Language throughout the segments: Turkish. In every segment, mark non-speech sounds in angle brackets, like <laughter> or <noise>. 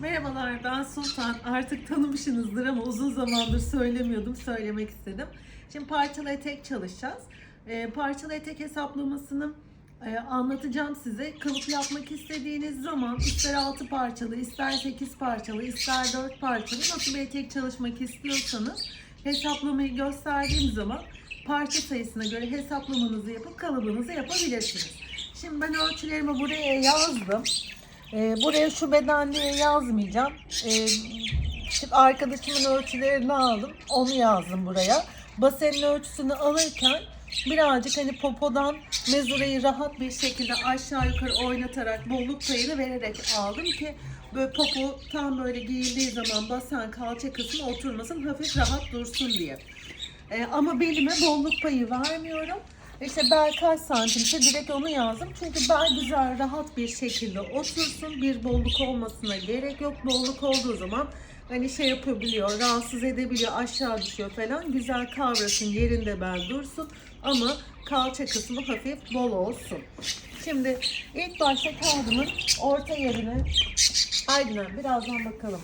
Merhabalar ben Sultan. Artık tanımışsınızdır ama uzun zamandır söylemiyordum. Söylemek istedim. Şimdi parçalı etek çalışacağız. Ee, parçalı etek hesaplamasını e, anlatacağım size. Kalıp yapmak istediğiniz zaman ister 6 parçalı, ister 8 parçalı, ister 4 parçalı nasıl bir etek çalışmak istiyorsanız hesaplamayı gösterdiğim zaman parça sayısına göre hesaplamanızı yapıp kalıbınızı yapabilirsiniz. Şimdi ben ölçülerimi buraya yazdım. Ee, buraya şu beden yazmayacağım. Ee, şimdi arkadaşımın ölçülerini aldım. Onu yazdım buraya. Basenin ölçüsünü alırken birazcık hani popodan mezurayı rahat bir şekilde aşağı yukarı oynatarak bolluk payını vererek aldım ki böyle popo tam böyle giyildiği zaman basen kalça kısmı oturmasın hafif rahat dursun diye. Ee, ama belime bolluk payı vermiyorum. İşte bel kaç santimse direkt onu yazdım. Çünkü bel güzel rahat bir şekilde otursun. Bir bolluk olmasına gerek yok. Bolluk olduğu zaman hani şey yapabiliyor, rahatsız edebiliyor, aşağı düşüyor falan. Güzel kavrasın, yerinde bel dursun. Ama kalça kısmı hafif bol olsun. Şimdi ilk başta kağıdımın orta yerine Aydın birazdan bakalım.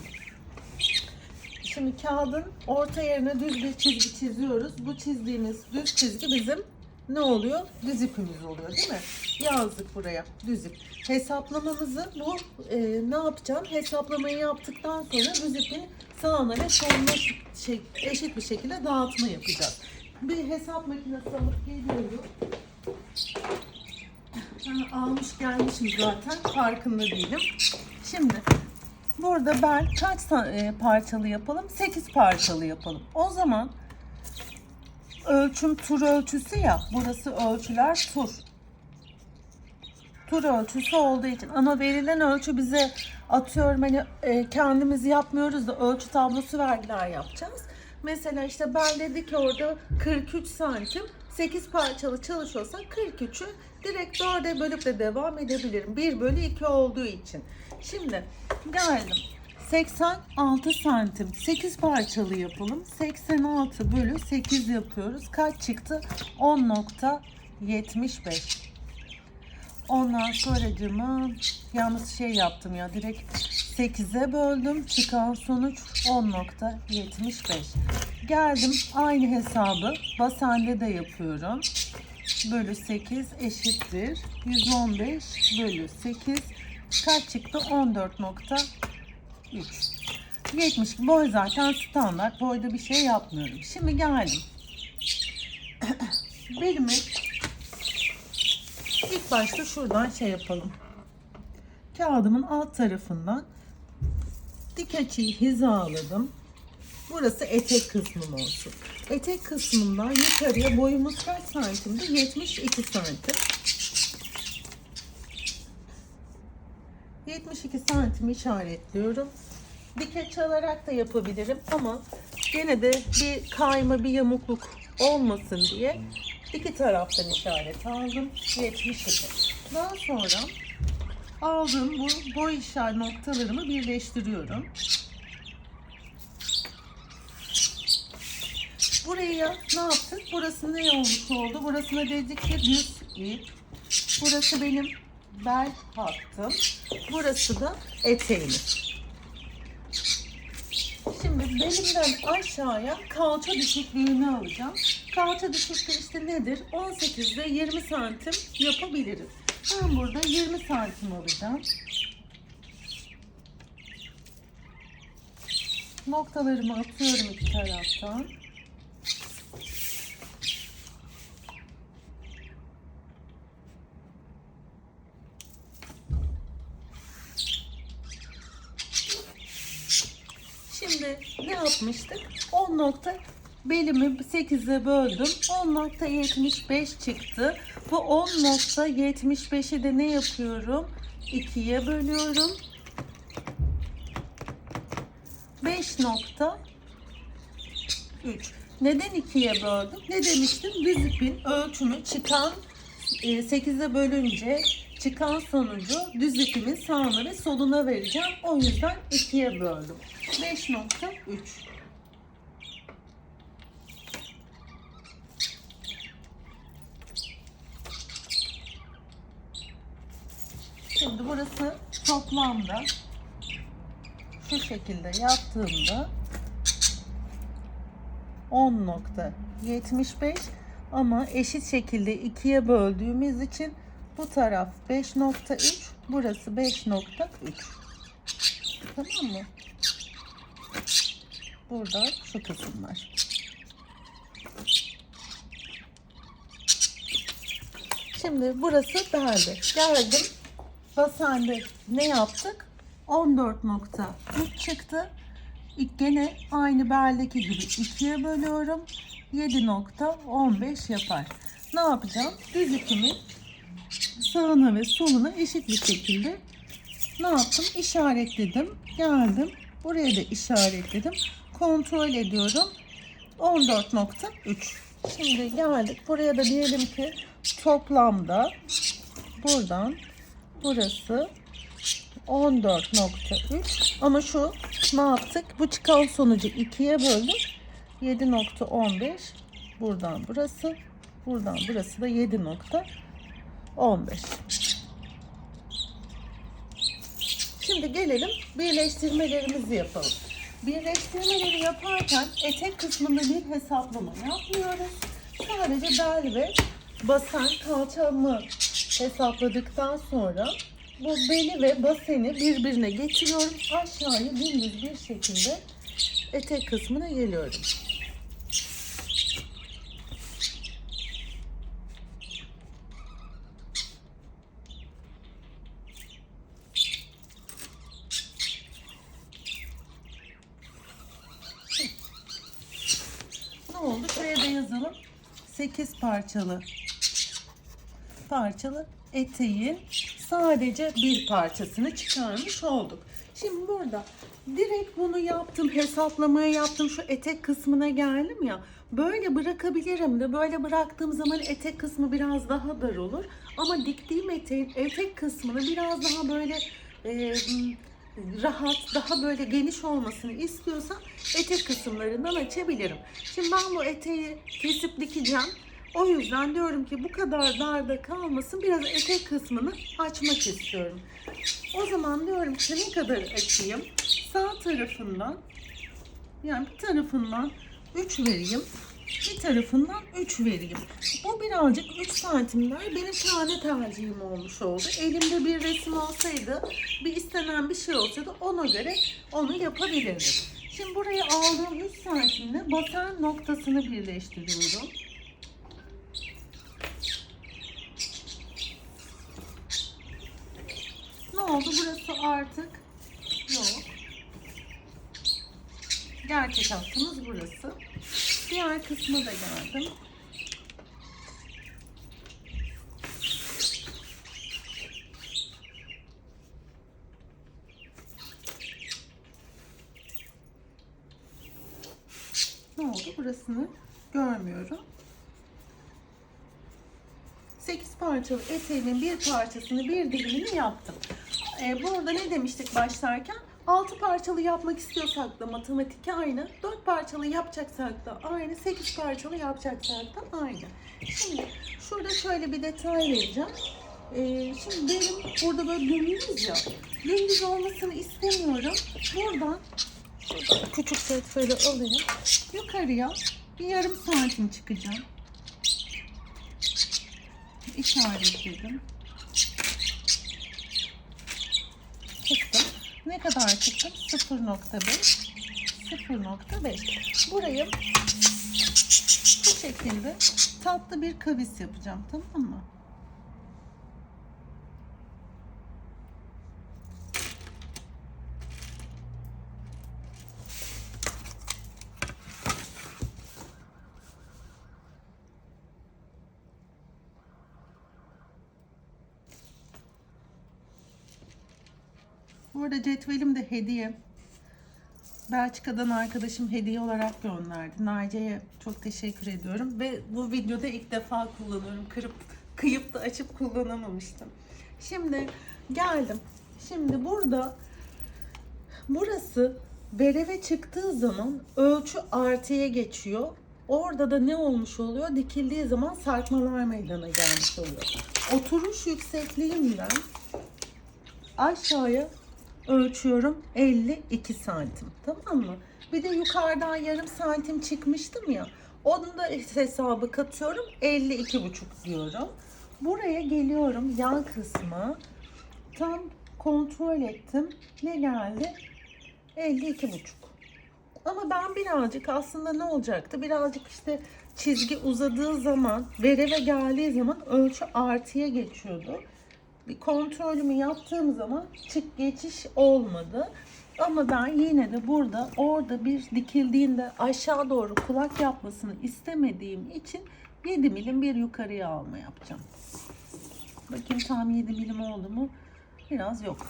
Şimdi kağıdın orta yerine düz bir çizgi çiziyoruz. Bu çizdiğimiz düz çizgi bizim ne oluyor? Düz ipimiz oluyor değil mi? Yazdık buraya düz ip. Hesaplamamızı bu e, ne yapacağım? Hesaplamayı yaptıktan sonra düz ipi sağına ve soluna şey, eşit bir şekilde dağıtma yapacağız. Bir hesap makinesi alıp geliyorum. Ben almış gelmişim zaten farkında değilim. Şimdi burada ben kaç e, parçalı yapalım? 8 parçalı yapalım. O zaman ölçüm tur ölçüsü ya. Burası ölçüler tur. Tur ölçüsü olduğu için ama verilen ölçü bize atıyorum hani e, kendimiz yapmıyoruz da ölçü tablosu verdiler yapacağız. Mesela işte ben dedi ki orada 43 santim 8 parçalı çalışıyorsa 43'ü direkt 4'e bölüp de devam edebilirim. 1 bölü 2 olduğu için. Şimdi geldim. 86 santim 8 parçalı yapalım. 86 bölü 8 yapıyoruz. Kaç çıktı? 10.75. Ondan sonracığıma yalnız şey yaptım ya direkt 8'e böldüm. Çıkan sonuç 10.75. Geldim aynı hesabı basende de yapıyorum. Bölü 8 eşittir. 115 bölü 8 kaç çıktı? 14.3 72 boy zaten standart. Boyda bir şey yapmıyorum. Şimdi geldim. <clears throat> Belimi ilk başta şuradan şey yapalım. Kağıdımın alt tarafından dik açıyı hizaladım. Burası etek kısmım olsun. Etek kısmından yukarıya boyumuz kaç santimdi? 72 santim. 72 santim işaretliyorum. Dikeç alarak da yapabilirim ama gene de bir kayma bir yamukluk olmasın diye iki taraftan işaret aldım. 72. Daha sonra aldığım bu boy işaret noktalarımı birleştiriyorum. Buraya ne yaptık? Burası ne olmuş oldu? Burasına dedik ki düz ip. Burası benim bel hattım. Burası da eteğimiz. Şimdi belimden aşağıya kalça düşüklüğünü alacağım. Kalça düşüklüğü işte nedir? 18 ile 20 santim yapabiliriz. Ben burada 20 santim alacağım. Noktalarımı atıyorum iki taraftan. Şimdi ne yapmıştık? 10 nokta belimi 8'e böldüm. 10.75 çıktı. Bu 10.75'i de ne yapıyorum? 2'ye bölüyorum. 5.3 Neden 2'ye böldüm? Ne demiştim? Düz ipin ölçümü çıkan 8'e bölünce çıkan sonucu düz ipimin sağına ve soluna vereceğim. O yüzden 2'ye böldüm. 5.3 Şimdi burası toplamda şu şekilde yaptığımda 10.75 ama eşit şekilde ikiye böldüğümüz için bu taraf 5.3 burası 5.3 tamam mı? Burada şu kısım var. Şimdi burası belde. Geldim. Basende ne yaptık? 14.3 çıktı. Gene aynı beldeki gibi ikiye bölüyorum. 7.15 yapar. Ne yapacağım? Düz ipimi sağına ve soluna eşit bir şekilde ne yaptım? İşaretledim. Geldim. Buraya da işaretledim. Kontrol ediyorum. 14.3. Şimdi geldik. Buraya da diyelim ki toplamda buradan burası 14.3 ama şu ne yaptık? Bu çıkan sonucu ikiye böldük. 7.15 buradan burası buradan burası da 7.15 Şimdi gelelim birleştirmelerimizi yapalım. Birleştirmeleri yaparken etek kısmında bir hesaplama yapmıyoruz. Sadece bel ve basen kalçamı hesapladıktan sonra bu beli ve baseni birbirine getiriyorum. Aşağıya dümdüz bir şekilde etek kısmına geliyorum. Ne oldu? Şuraya da yazalım. 8 parçalı parçalı eteğin sadece bir parçasını çıkarmış olduk. Şimdi burada direkt bunu yaptım, hesaplamayı yaptım, şu etek kısmına geldim ya. Böyle bırakabilirim de böyle bıraktığım zaman etek kısmı biraz daha dar olur. Ama diktiğim eteğin etek kısmını biraz daha böyle e, rahat, daha böyle geniş olmasını istiyorsam etek kısımlarından açabilirim. Şimdi ben bu eteği kesip dikeceğim. O yüzden diyorum ki bu kadar darda kalmasın biraz etek kısmını açmak istiyorum. O zaman diyorum ki ne kadar açayım? Sağ tarafından yani bir tarafından 3 vereyim. Bir tarafından 3 vereyim. Bu birazcık 3 santimler benim kendi tercihim olmuş oldu. Elimde bir resim olsaydı, bir istenen bir şey olsaydı ona göre onu yapabilirdim. Şimdi buraya aldığım 3 santimle basen noktasını birleştiriyorum. Ne oldu? Burası artık yok. Gerçek hattımız burası. Diğer kısma da geldim. Ne oldu? Burasını görmüyorum. 8 parçalı eteğimin bir parçasını bir dilimini yaptım. Ee, burada ne demiştik başlarken? 6 parçalı yapmak istiyorsak da matematik aynı. 4 parçalı yapacaksak da aynı. 8 parçalı yapacaksak da aynı. Şimdi şurada şöyle bir detay vereceğim. Ee, şimdi benim burada böyle dümdüz ya. Dümdüz olmasını istemiyorum. Buradan küçük cetveli alayım. Yukarıya bir yarım santim çıkacağım işaretledim. Çıktım. Ne kadar çıktım? 0.5 0.5 Burayı bu şekilde tatlı bir kavis yapacağım. Tamam mı? Arada cetvelim de hediye. Belçika'dan arkadaşım hediye olarak gönderdi. Naciye'ye çok teşekkür ediyorum. Ve bu videoda ilk defa kullanıyorum. Kırıp kıyıp da açıp kullanamamıştım. Şimdi geldim. Şimdi burada burası vereve çıktığı zaman ölçü artıya geçiyor. Orada da ne olmuş oluyor? Dikildiği zaman sarkmalar meydana gelmiş oluyor. Oturuş yüksekliğimden aşağıya ölçüyorum 52 santim. Tamam mı? Bir de yukarıdan yarım santim çıkmıştım ya. Onun da hesabı katıyorum 52 buçuk diyorum. Buraya geliyorum yan kısma. Tam kontrol ettim. Ne geldi? 52 buçuk. Ama ben birazcık aslında ne olacaktı? Birazcık işte çizgi uzadığı zaman, vereve geldiği zaman ölçü artıya geçiyordu. Bir kontrolümü yaptığım zaman çık geçiş olmadı. Ama ben yine de burada orada bir dikildiğinde aşağı doğru kulak yapmasını istemediğim için 7 milim bir yukarıya alma yapacağım. Bakayım tam 7 milim oldu mu? Biraz yok.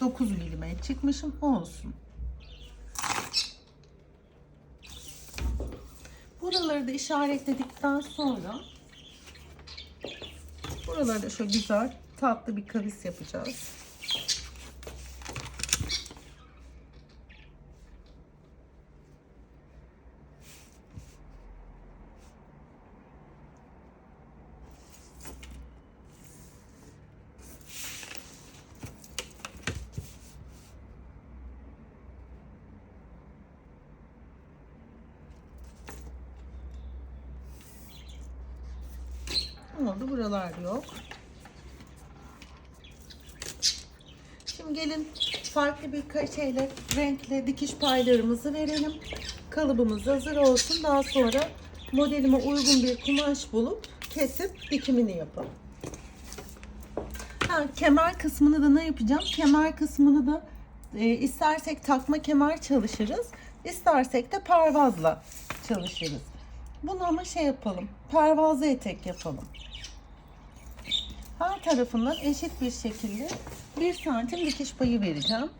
9 milime çıkmışım olsun. Buraları da işaretledikten sonra buraları da şöyle güzel tatlı bir kavis yapacağız. Oldu buralar yok. Gelin farklı bir şeyle renkle dikiş paylarımızı verelim. Kalıbımız hazır olsun. Daha sonra modelime uygun bir kumaş bulup kesip dikimini yapalım. Ha, kemer kısmını da ne yapacağım? Kemer kısmını da e, istersek takma kemer çalışırız. istersek de pervazla çalışırız. Bunu ama şey yapalım. Pervazlı etek yapalım. Her tarafından eşit bir şekilde 1 santim dikiş payı vereceğim.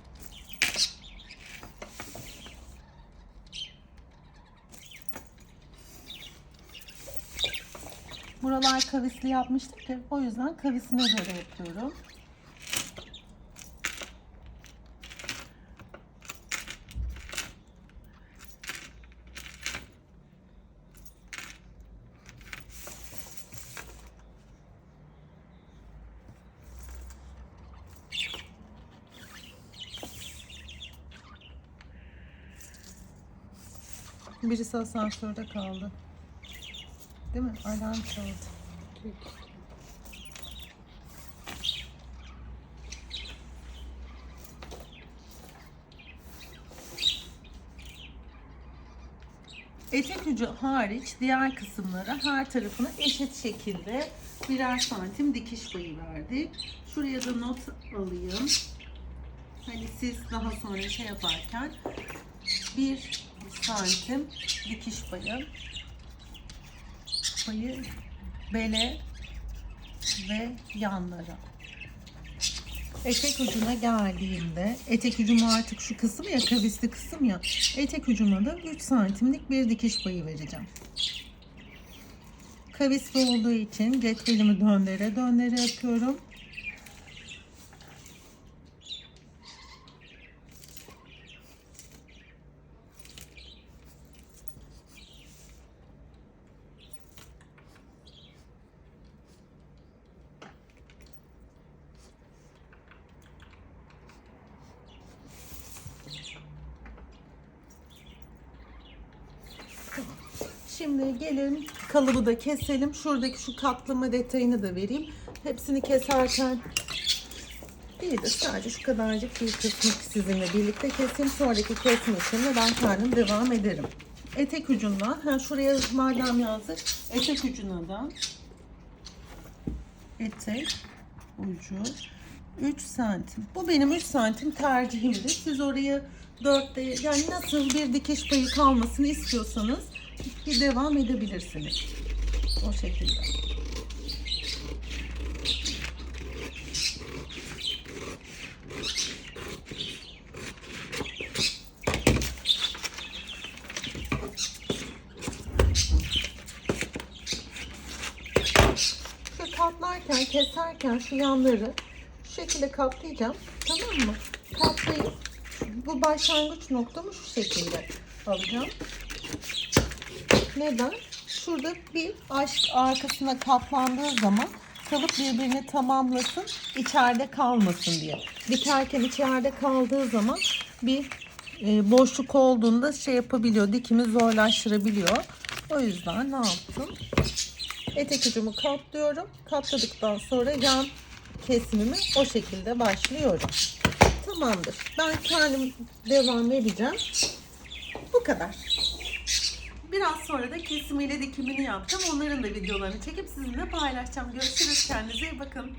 Buralar kavisli yapmıştık ya. O yüzden kavisine göre yapıyorum. Birisi asansörde kaldı. Değil mi? Alarm çaldı. Etek ucu hariç diğer kısımlara her tarafına eşit şekilde birer santim dikiş payı verdik. Şuraya da not alayım. Hani siz daha sonra şey yaparken bir santim dikiş payı payı bele ve yanlara. Etek ucuna geldiğimde, etek ucum artık şu kısım ya, kavisli kısım ya, etek ucuma da 3 santimlik bir dikiş payı vereceğim. Kavisli olduğu için cetvelimi döndere döndere yapıyorum. Şimdi gelin kalıbı da keselim. Şuradaki şu katlama detayını da vereyim. Hepsini keserken değil de sadece şu kadarcık bir kısmı sizinle birlikte keseyim. Sonraki kesme işlemine ben kendim devam ederim. Etek ucundan, ha şuraya madem yazdık. Etek ucuna da etek ucu 3 santim. Bu benim 3 santim tercihimdir. Siz oraya 4'te yani nasıl bir dikiş payı kalmasını istiyorsanız devam edebilirsiniz. O şekilde. Şu katlarken, keserken şu yanları şu şekilde katlayacağım. Tamam mı? Katlayıp bu başlangıç noktamı şu şekilde alacağım. Neden? Şurada bir aşk arkasına katlandığı zaman kalıp birbirini tamamlasın, içeride kalmasın diye. Dikerken içeride kaldığı zaman bir e, boşluk olduğunda şey yapabiliyor, dikimi zorlaştırabiliyor. O yüzden ne yaptım? Etek ucumu katlıyorum. Katladıktan sonra yan kesimimi o şekilde başlıyorum. Tamamdır. Ben kendim devam edeceğim. Bu kadar. Biraz sonra da kesimiyle dikimini yapacağım. Onların da videolarını çekip sizinle paylaşacağım. Görüşürüz. Kendinize iyi bakın.